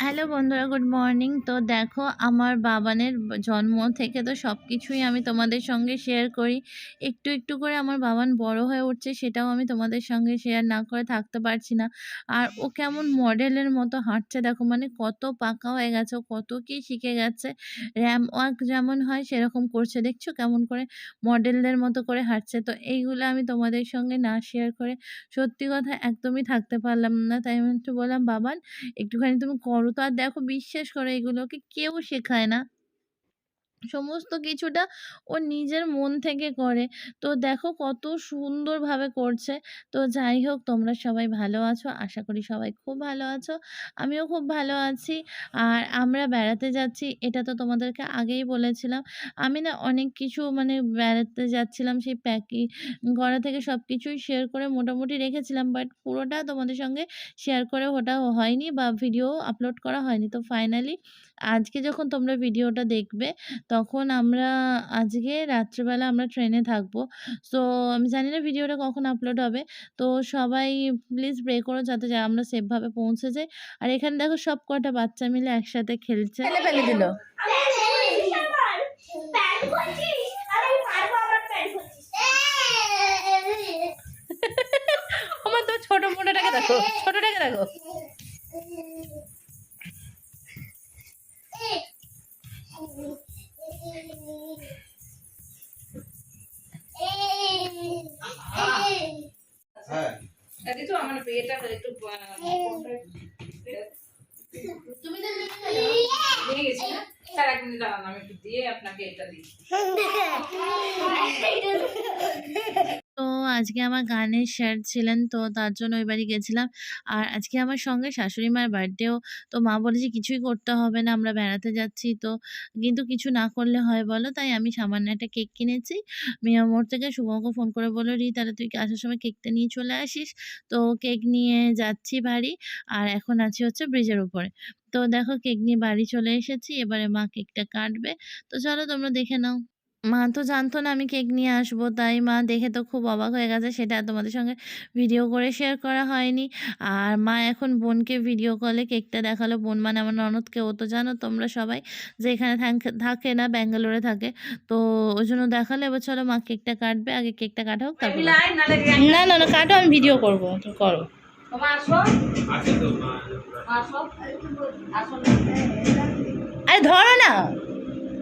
Hello বন্ধুরা, good morning. তো দেখো, আমার বাবানের জন্ম থেকে তো সব কিছুই আমি তোমাদের সঙ্গে শেয়ার করি। একটু একটু করে আমার বাবান বড় হয়ে উঠছে, সেটাও আমি তোমাদের সঙ্গে শেয়ার না করে থাকতে পারছি না। আর ও কেমন মডেলের মতো হাঁটছে, দেখো মানে কত পাকা হয়ে গেছে কত কি শিখে গেছে। র্যাম ওয়ার্ক যেমন হয়, সেরকম করছে, দেখছ কেমন করে মডেলদের মতো করে হাঁটছে। তো এইগুলো আমি তোমাদের সঙ্গে না শেয়ার করে সত্যি কথা একদমই থাকতে পারলাম না। তাই আমি একটু বললাম, বাবান, একটুখানি তুমি করো তো আর দেখো বিশ্বাস করো এগুলোকে কেউ শেখায় না। সমস্ত কিছুটা ও নিজের মন থেকে করে। তো দেখো কত সুন্দরভাবে করছে। তো যাই হোক, তোমরা সবাই ভালো আছো। আশা করি সবাই খুব ভালো আছো। আমিও খুব ভালো আছি। আর আমরা বেড়াতে যাচ্ছি, এটা তো তোমাদেরকে আগেই বলেছিলাম। আমি না অনেক কিছু মানে বেড়াতে যাচ্ছিলাম, সেই প্যাকি করা থেকে সব কিছুই শেয়ার করে মোটামুটি রেখেছিলাম। বাট পুরোটা তোমাদের সঙ্গে শেয়ার করে ওটা হয়নি বা ভিডিও আপলোড করা হয়নি। তো ফাইনালি আজকে যখন তোমরা ভিডিওটা দেখবে তখন আমরা আজকে রাত্রেবেলা আমরা ট্রেনে থাকব। সো আমি জানি না ভিডিওটা কখন আপলোড হবে। তো সবাই প্লিজ প্রে করো যাতে যা আমরা সেফভাবে পৌঁছে যাই। আর এখানে দেখো সব কটা বাচ্চা মিলে একসাথে খেলছে। ফেলে ফেলে দিল। আমার তো ছোট মোটাটাকে দেখো ছোটটাকে দেখো। তো আমার বিয়েটা একটু তুমি তো নিয়ে গেছি স্যার এক মিনিট দাঁড়ান আমি একটু দিয়ে আপনাকে এটা দিই। তো আজকে আমার গানের স্যার ছিলেন, তো তার জন্য ওই বাড়ি গেছিলাম। আর আজকে আমার সঙ্গে শাশুড়ি মার বার্থডেও তো মা বলেছে কিছুই করতে হবে না, আমরা বেড়াতে যাচ্ছি তো। কিন্তু কিছু না করলে হয় বলো? তাই আমি সামান্য একটা কেক কিনেছি। মিয়া মোড় থেকে শুভকে ফোন করে বলো রি, তাহলে তুই আসার সময় কেকটা নিয়ে চলে আসিস? তো কেক নিয়ে যাচ্ছি বাড়ি। আর এখন আছি হচ্ছে ব্রিজের উপরে। তো দেখো, কেক নিয়ে বাড়ি চলে এসেছি। এবারে মা কেকটা কাটবে। তো চলো তোমরা দেখে নাও। মা তো জানতো না আমি কেক নিয়ে আসব তাই মা দেখে তো খুব অবাক হয়ে গেছে। সেটা তোমাদের সঙ্গে ভিডিও করে শেয়ার করা হয়নি। আর মা এখন বোনকে ভিডিও কলে কেকটা দেখাল। বোন মানে আমার ননদকে ও তো জানো তোমরা সবাই যে এখানে থাক- থাকে না ব্যাঙ্গালোরে থাকে। তো ওই জন্য দেখাল এবার চলো মা কেকটা কাটবে। আগে কেকটা কাটা হোক তারপর না না না কাটো আমি ভিডিও করব করো। আসো। আরে ধরো না।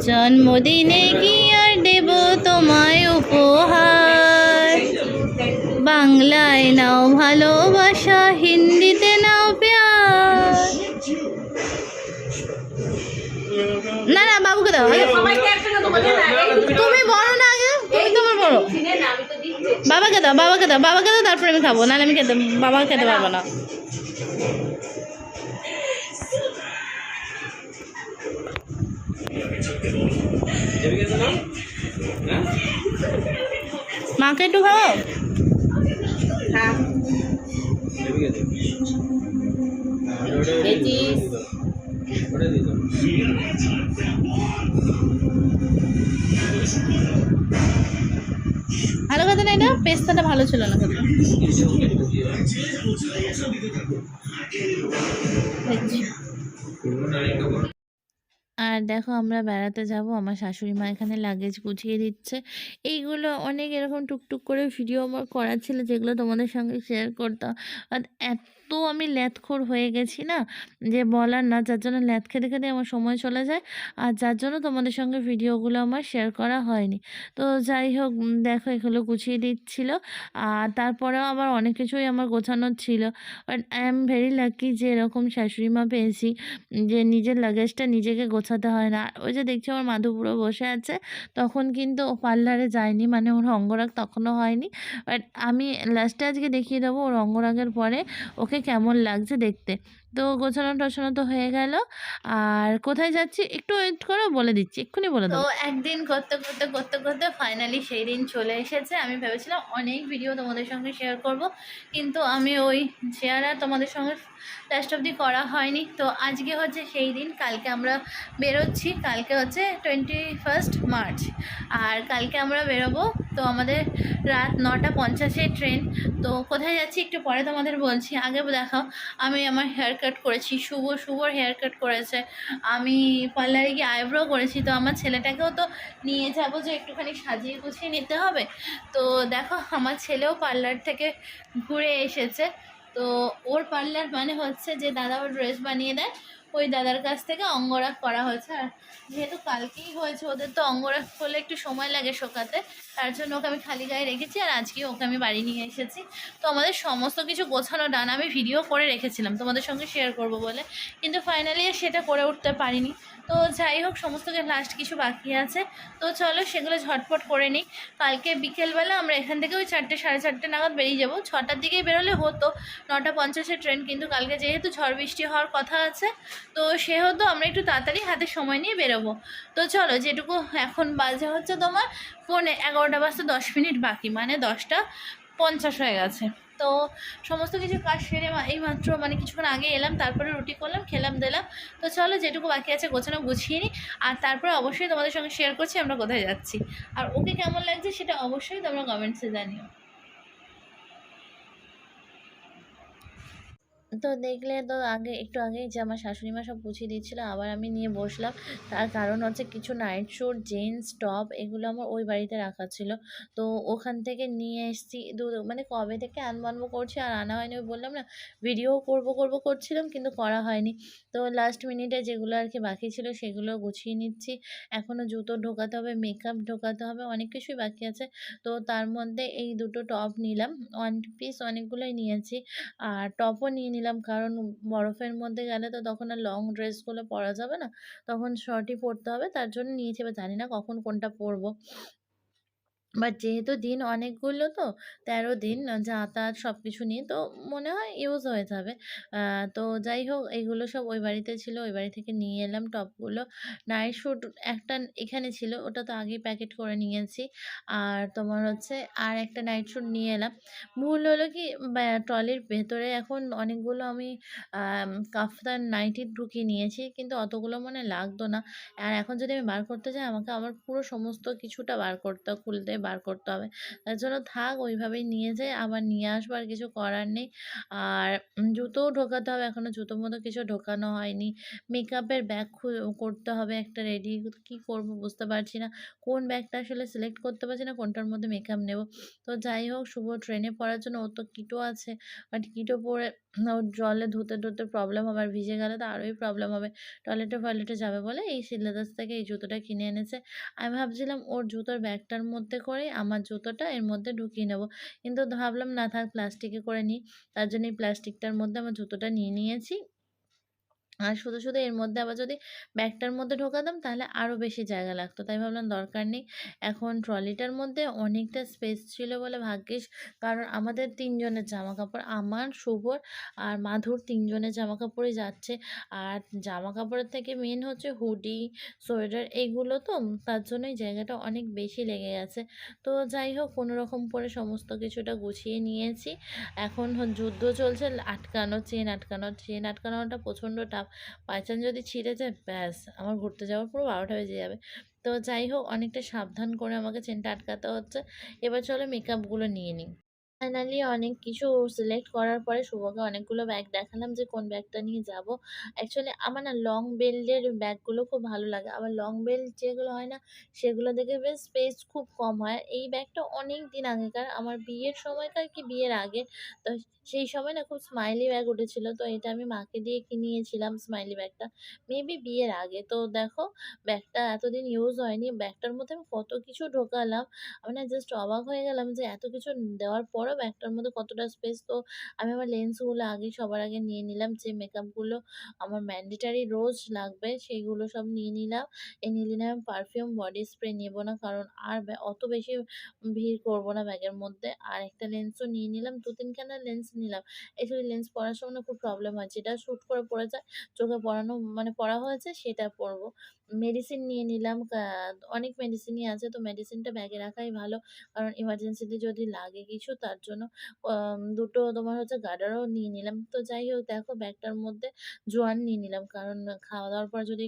জন্মদিনে কি আর দেব তোমায় উপহার? বাংলায় নাও ভালোবাসা হিন্দিতে নাও প্যার। না না বাবুকে দাও। তুমি বড় না আগে তুমি তোমার বড় বাবাকে দাও বাবাকে দাও বাবাকে দাও তারপরে আমি খাব। নাহলে আমি খেতে বাবা খেতে পারব না এদিকে এসো না হ্যাঁ মাকে একটু খাও হ্যাঁ। ভালো কথা নাই না পেস্তাটা ভালো ছিল না খেতে। আর দেখো আমরা বেড়াতে যাব, আমার শাশুড়ি মা এখানে লাগেজ গুছিয়ে দিচ্ছে। এইগুলো অনেক এরকম টুকটুক করে ভিডিও আমার করার ছিল, যেগুলো তোমাদের সঙ্গে শেয়ার করতাম। আর এত আমি ল্যাথখোর হয়ে গেছি না, যে বলার না, যার জন্য ল্যাথ খেতে খেতে আমার সময় চলে যায়, আর যার জন্য তোমাদের সঙ্গে ভিডিওগুলো আমার শেয়ার করা হয়নি। তো যাই হোক দেখো এগুলো গুছিয়ে দিচ্ছিল, আর তারপরেও আবার অনেক কিছুই আমার গোছানোর ছিল। But I am very lucky যে এরকম শাশুড়ি মা পেয়েছি, যে নিজের লাগেজটা নিজেকে গোছাতে হয় না। ওই যে দেখছি আমার মাধুপুরো বসে আছে, তখন কিন্তু ও পার্লারে যায়নি মানে ওর অঙ্গরাগ তখনও হয়নি। বাট আমি লাস্টে আজকে দেখিয়ে দেবো ওর অঙ্গরাগের পরে, ওকে কেমন লাগছে দেখতে। তো গোছানো টোছানো তো হয়ে গেল। আর কোথায় যাচ্ছি একটু ওয়েট করো বলে দিচ্ছি। এক্ষুনি বলে দেবো। একদিন করতে করতে করতে করতে ফাইনালি সেই দিন চলে এসেছে। আমি ভেবেছিলাম অনেক ভিডিও তোমাদের সঙ্গে শেয়ার করব। কিন্তু আমি ওই শেয়ার আর তোমাদের সঙ্গে লাস্ট অবধি করা হয়নি। তো আজকে হচ্ছে সেই দিন, কালকে আমরা বেরোচ্ছি, কালকে হচ্ছে টোয়েন্টি ফার্স্ট মার্চ আর কালকে আমরা বেরোবো, তো আমাদের রাত নটা পঞ্চাশে ট্রেন তো কোথায় যাচ্ছি একটু পরে তোমাদের বলছি, আগে দেখাও। আমি আমার হেয়ার কাট করেছি, শুভ, শুভর হেয়ার কাট করেছে। আমি পার্লারে গিয়ে আইব্রো করেছি, তো আমার ছেলেটাকেও তো নিয়ে যাব যে একটুখানি সাজিয়ে গুছিয়ে নিতে হবে। তো দেখো, আমার ছেলেও পার্লার থেকে ঘুরে এসেছে। তো ওর পার্লার মানে হচ্ছে যে দাদা ওর ড্রেস বানিয়ে দেয়, ওই দাদার কাছ থেকে অঙ্গরাগ করা হয়েছে। আর যেহেতু কালকেই হয়েছে, ওদের তো অঙ্গরাগ করলে একটু সময় লাগে শোকাতে, তার জন্য ওকে আমি খালি গায়ে রেখেছি আর আজকে ওকে আমি বাড়ি নিয়ে এসেছি। তো আমাদের সমস্ত কিছু গোছানো ডান আমি ভিডিও করে রেখেছিলাম, তোমাদের সঙ্গে শেয়ার করব বলে। কিন্তু ফাইনালি সেটা করে উঠতে পারিনি। তো যাই হোক, সমস্ত লাস্ট কিছু বাকি আছে, তো চলো সেগুলো ঝটপট করে নিই। কালকে বিকেলবেলা আমরা এখান থেকে ওই চারটে, সাড়ে চারটে নাগাদ বেরিয়ে যাব। ছটার দিকেই বেরোলে হতো, নটা পঞ্চাশের ট্রেন কিন্তু কালকে যেহেতু ঝড় বৃষ্টি হওয়ার কথা আছে, তো সেহেতু আমরা একটু তাড়াতাড়ি হাতে সময় নিয়ে বেরোবো। তো চলো, যেটুকু এখন বাজে হচ্ছে তোমার পৌনে এগারোটা বাজতে দশ মিনিট বাকি মানে দশটা পঞ্চাশ হয়ে গেছে। তো সমস্ত কিছু কাজ সেরে এই মাত্র মানে কিছুক্ষণ আগে এলাম, তারপরে রুটি করলাম, খেলাম, দিলাম। তো চলো যেটুকু বাকি আছে গোছানো গুছিয়ে নিই আর তারপরে অবশ্যই তোমাদের সঙ্গে শেয়ার করছি আমরা কোথায় যাচ্ছি। আর ওকে কেমন লাগছে সেটা অবশ্যই তোমরা কমেন্টসে জানিও। তো দেখলে তো আগে, একটু আগেই যে আমার শাশুড়ি মা সব গুছিয়ে দিচ্ছিল আবার আমি নিয়ে বসলাম। তার কারণ হচ্ছে কিছু নাইট স্যুট জিন্স টপ এগুলো আমার ওই বাড়িতে রাখা ছিল। তো ওখান থেকে নিয়ে এসেছি। দু মানে কবে থেকে আনব আনব করছি আর আনা হয়নি বললাম না ভিডিও করব করব করছিলাম কিন্তু করা হয়নি। তো লাস্ট মিনিটে যেগুলো আর কি বাকি ছিল সেগুলো গুছিয়ে নিচ্ছি। এখনও জুতো ঢোকাতে হবে মেকআপ ঢোকাতে হবে, অনেক কিছুই বাকি আছে। তো তার মধ্যে এই দুটো টপ নিলাম ওয়ান পিস অনেকগুলোই নিয়েছি। আর টপও নিয়ে নিলাম। কারণ বরফের মধ্যে গেলে তো তখন আর লং ড্রেসগুলো পরা যাবে না। তখন শর্টই পরতে হবে। তার জন্য নিয়েছি। এবার জানি না কখন কোনটা পরবো। বাট যেহেতু দিন অনেকগুলো তো, তেরো দিন যাতায়াত সব কিছু নিয়ে, তো মনে হয় ইউজ হয়ে যাবে। তো যাই হোক, এগুলো সব ওই বাড়িতে ছিল, ওই বাড়ি থেকে নিয়ে এলাম টপগুলো। নাইট শ্যুট একটা এখানে ছিল, ওটা তো আগেই প্যাকেট করে নিয়েছি। আর তোমার হচ্ছে আর একটা নাইট শ্যুট নিয়ে এলাম। ভুল হলো কি ট্রলির ভেতরে এখন অনেকগুলো আমি কাফতান নাইটি ঢুকিয়ে নিয়েছি, কিন্তু অতগুলো মনে লাগতো না। আর এখন যদি আমি বার করতে যাই, আমাকে আমার পুরো সমস্ত কিছুটা বার করতে, খুলতে বার করতে হবে। তার জন্য থাক ওইভাবেই নিয়ে যাই। আবার নিয়ে আসব আর কিছু করার নেই। আর জুতোও ঢোকাতে হবে। এখনও জুতোর মতো কিছু ঢোকানো হয়নি। মেকআপের ব্যাগ করতে হবে একটা রেডি কী করব বুঝতে পারছি না। কোন ব্যাগটা আসলে সিলেক্ট করতে পারছি না, কোনটার মধ্যে মেকআপ নেব। তো যাই হোক, শুভ ট্রেনে পড়ার জন্য ও তো কিটো আছে। বাট কিটো পরে ওর জলে ধুতে ধুতে প্রবলেম হবে আর ভিজে গেলে তো আরোই প্রবলেম হবে। টয়লেটে ফয়লেটে যাবে বলে এই শিলাদাস থেকে এই জুতোটা কিনে এনেছে। আমি ভাবছিলাম ওর জুতোর ব্যাগটার মধ্যে করে আমার জুতোটা এর মধ্যে ঢুকিয়ে নেব। কিন্তু ভাবলাম না থাক, প্লাস্টিকে করে নিই। তার জন্য এই প্লাস্টিকটার মধ্যে আমার জুতোটা নিয়ে নিয়েছি। আর শুধু শুধু এর মধ্যে আবার যদি ব্যাগটার মধ্যে ঢোকাতাম তাহলে আরও বেশি জায়গা লাগতো। তাই ভাবলাম দরকার নেই। এখন ট্রলিটার মধ্যে অনেকটা স্পেস ছিল বলে ভাগ্যিস। কারণ আমাদের তিনজনের জামা কাপড় আমার, শুভর আর মাধুর তিনজনের জামা কাপড়ই যাচ্ছে। আর জামা কাপড়ের থেকে মেন হচ্ছে হুডি, সোয়েটার এইগুলো তো, তার জন্যই জায়গাটা অনেক বেশি লেগে গেছে। তো যাই হোক কোনো রকম করে সমস্ত কিছুটা গুছিয়ে নিয়েছি। এখন যুদ্ধ চলছে, আটকানো, চেন আটকানো, চেন আটকানোটা প্রচণ্ড টাফ বাই চান্স যদি ছিঁড়ে যায়, ব্যাস, আমার ঘুরতে যাওয়ার পুরো বারোটা বেজে যাবে। তো যাই হোক, অনেকটা সাবধান করে আমাকে চেনটা আটকাতে হচ্ছে। এবার চলো মেকআপগুলো নিয়ে নিই। ফাইনালি অনেক কিছু সিলেক্ট করার পরে শুভকে অনেকগুলো ব্যাগ দেখালাম যে কোন ব্যাগটা নিয়ে যাব। অ্যাকচুয়ালি আমার না লং বেল্টের ব্যাগগুলো খুব ভালো লাগে। আবার লং বেল্ট যেগুলো হয় না, সেগুলো দেখে বেশ স্পেস খুব কম হয়। এই ব্যাগটা অনেক দিন আগেকার আমার বিয়ের সময়কার কি বিয়ের আগে? তো সেই সময় না খুব স্মাইলি ব্যাগ উঠেছিল। তো এটা আমি মাকে দিয়ে কিনিয়েছিলাম স্মাইলি ব্যাগটা মেবি বিয়ের আগে। তো দেখো ব্যাগটা এতদিন ইউজ হয়নি। ব্যাগটার মধ্যে আমি কত কিছু ঢোকালাম। আমি না জাস্ট অবাক হয়ে গেলাম যে এত কিছু দেওয়ার পরও ব্যাগটার মধ্যে কতটা স্পেস তো আমি আমার লেন্সগুলো আগে সবার আগে নিয়ে নিলাম। যে মেকআপগুলো আমার ম্যান্ডেটারি রোজ লাগবে সেইগুলো সব নিয়ে নিলাম। এ নিয়ে নিলাম পারফিউম বডি স্প্রে নেব না কারণ আর অত বেশি ভিড় করব না ব্যাগের মধ্যে। আর একটা লেন্সও নিয়ে নিলাম, দু তিনখানা লেন্স নিলাম। অ্যাকচুয়ালি লেন্স পরার সময় খুব প্রবলেম হয়। যেটা শ্যুট করে পড়ে যায়, চোখে পরানো মানে পড়া হয়েছে সেটা পরবো। মেডিসিন নিয়ে নিলাম অনেক মেডিসিনই আছে। তো মেডিসিনটা ব্যাগে রাখাই ভালো। কারণ ইমার্জেন্সিতে যদি লাগে কিছু, তার জন্য। দুটো তোমার হচ্ছে গার্ডারও নিয়ে নিলাম। তো যাই হোক দেখো ব্যাগটার মধ্যে জোয়ান নিয়ে নিলাম। কারণ খাওয়া দাওয়ার পর যদি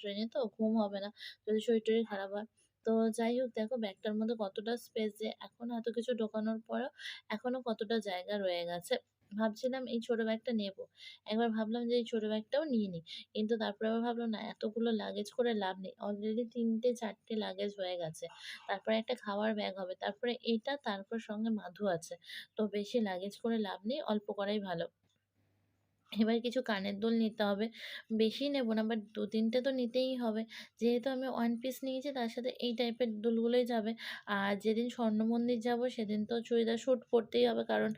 ট্রেনে তো ঘুম হবে না, যদি শরীর টরীর খারাপ হয়। তো যাই হোক দেখো ব্যাগটার মধ্যে কতটা স্পেস যে, এখন এত কিছু ঢোকানোর পরেও এখনও কতটা জায়গা রয়ে গেছে। ভাবছিলাম এই ছোট ব্যাগটা নেব। একবার ভাবলাম যে এই ছোট ব্যাগটাও নিয়ে নিই। কিন্তু তারপরে আবার ভাবলাম, না, এতগুলো লাগেজ করে লাভ নেই। অলরেডি তিনটে, চারটে লাগেজ হয়ে গেছে। তারপরে একটা খাওয়ার ব্যাগ হবে। তারপরে এটা, তারপর সঙ্গে মাধু আছে। তো বেশি লাগেজ করে লাভ নেই, অল্প করাই ভালো। এবার কিছু কানের দুল নিতে হবে। বেশি নেব না বাট দু তিনটে তো নিতেই হবে। যেহেতু আমি ওয়ান পিস নিয়েছি, তার সাথে এই টাইপের দুলগুলোই যাবে। আর যেদিন স্বর্ণ মন্দির যাব, সেদিন তো চুড়িদার শ্যুট পরতেই হবে, কারণ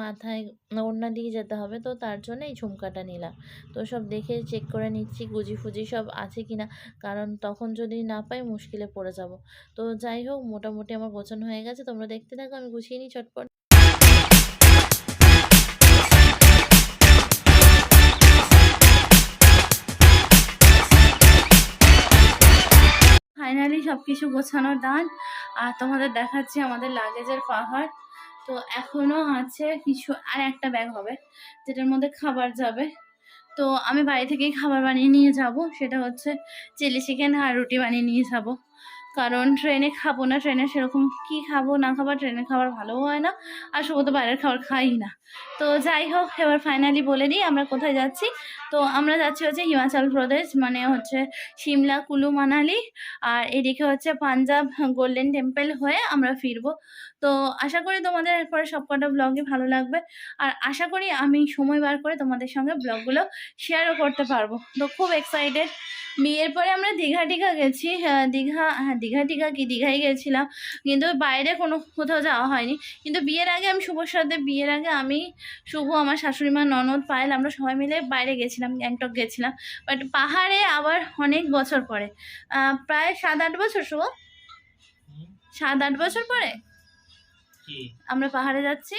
মাথায় ওড়না দিয়ে যেতে হবে। তো তার জন্য এই ঝুমকাটা নিলাম। তো সব দেখে চেক করে নিচ্ছি, গুজি ফুজি সব আছে কি না কারণ তখন যদি না পাই, মুশকিলে পড়ে যাব। তো যাই হোক, মোটামুটি আমার গোছানো হয়ে গেছে। তোমরা দেখতে থাকো, আমি গুছিয়ে নিই চটপট ফাইনালি সব কিছু গোছানোর ডান আর তোমাদের দেখাচ্ছি আমাদের লাগেজের পাহাড়। তো এখনও আছে কিছু, আর একটা ব্যাগ হবে, যেটার মধ্যে খাবার যাবে। তো আমি বাড়ি থেকেই খাবার বানিয়ে নিয়ে যাব, সেটা হচ্ছে চিলি চিকেন আর রুটি বানিয়ে নিয়ে যাব। কারণ ট্রেনে খাব না, ট্রেনে সেরকম কি খাব, না খাব ট্রেনে খাবার ভালোও হয় না আর শুভ তো বাইরের খাবার খাই না। তো যাই হোক, এবার ফাইনালি বলে দিই আমরা কোথায় যাচ্ছি। তো আমরা যাচ্ছি হচ্ছে হিমাচল প্রদেশ মানে হচ্ছে সিমলা, কুলু, মানালি আর এদিকে হচ্ছে পাঞ্জাব, গোল্ডেন টেম্পল হয়ে আমরা ফিরবো। তো আশা করি তোমাদের এরপরে সবকটা ব্লগই ভালো লাগবে। আর আশা করি আমি সময় বার করে তোমাদের সঙ্গে ব্লগগুলো শেয়ারও করতে পারব। তো খুব এক্সাইটেড বিয়ের পরে আমরা দীঘা টিঘা গেছি। আহ, দীঘা হ্যাঁ দীঘা টিঘা কি দীঘায় গেছিলাম। কিন্তু বাইরে কোনো কোথাও যাওয়া হয়নি। কিন্তু বিয়ের আগে আমি শুভর সাথে বিয়ের আগে আমি শুভ আমার শাশুড়ি মা ননদ পায়েল আমরা সবাই মিলে বাইরে গেছিলাম গ্যাংটক গেছিলাম। বাট পাহাড়ে আবার অনেক বছর পরে। প্রায় সাত আট বছর শুভ? সাত আট বছর পরে? আমরা পাহাড়ে যাচ্ছি।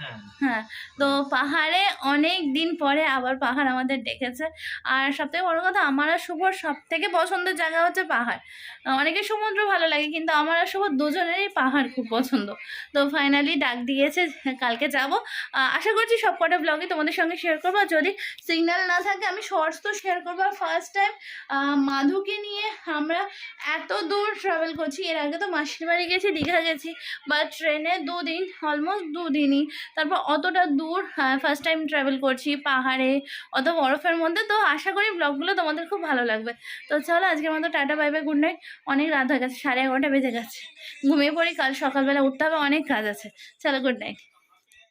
হ্যাঁ। হ্যাঁ তো পাহাড়ে অনেক দিন পরে আবার পাহাড় আমাদের ডেকেছে। আর সবথেকে বড় কথা, আমার আর শুভর সব থেকে পছন্দের জায়গা হচ্ছে পাহাড়। অনেকে সমুদ্র ভালো লাগে, কিন্তু আমার আর শুভর দুজনেরই পাহাড় খুব পছন্দ। তো ফাইনালি ডাক দিয়েছে কালকে যাব। আশা করছি সব কটা ব্লগে তোমাদের সঙ্গে শেয়ার করব। যদি সিগন্যাল না থাকে, আমি শর্টস তো শেয়ার করব। ফার্স্ট টাইম মাধুকে নিয়ে আমরা এত দূর ট্রাভেল করছি। এর আগে তো মাসির বাড়ি গেছি, দীঘা গেছি বা ট্রেনে দুদিন অলমোস্ট দুদিনই। তারপর অতটা দূর ফার্স্ট টাইম ট্রাভেল করছি পাহাড়ে অত বরফের মধ্যে। তো আশা করি ব্লগগুলো তোমাদের খুব ভালো লাগবে। তো চলো আজকের মতো tata bye bye good night অনেক রাত হয়ে গেছে, সাড়ে এগারোটা বেজে গেছে। ঘুমিয়ে পড়ি, কাল সকালবেলা উঠতে হবে, অনেক কাজ আছে। চলো গুড নাইট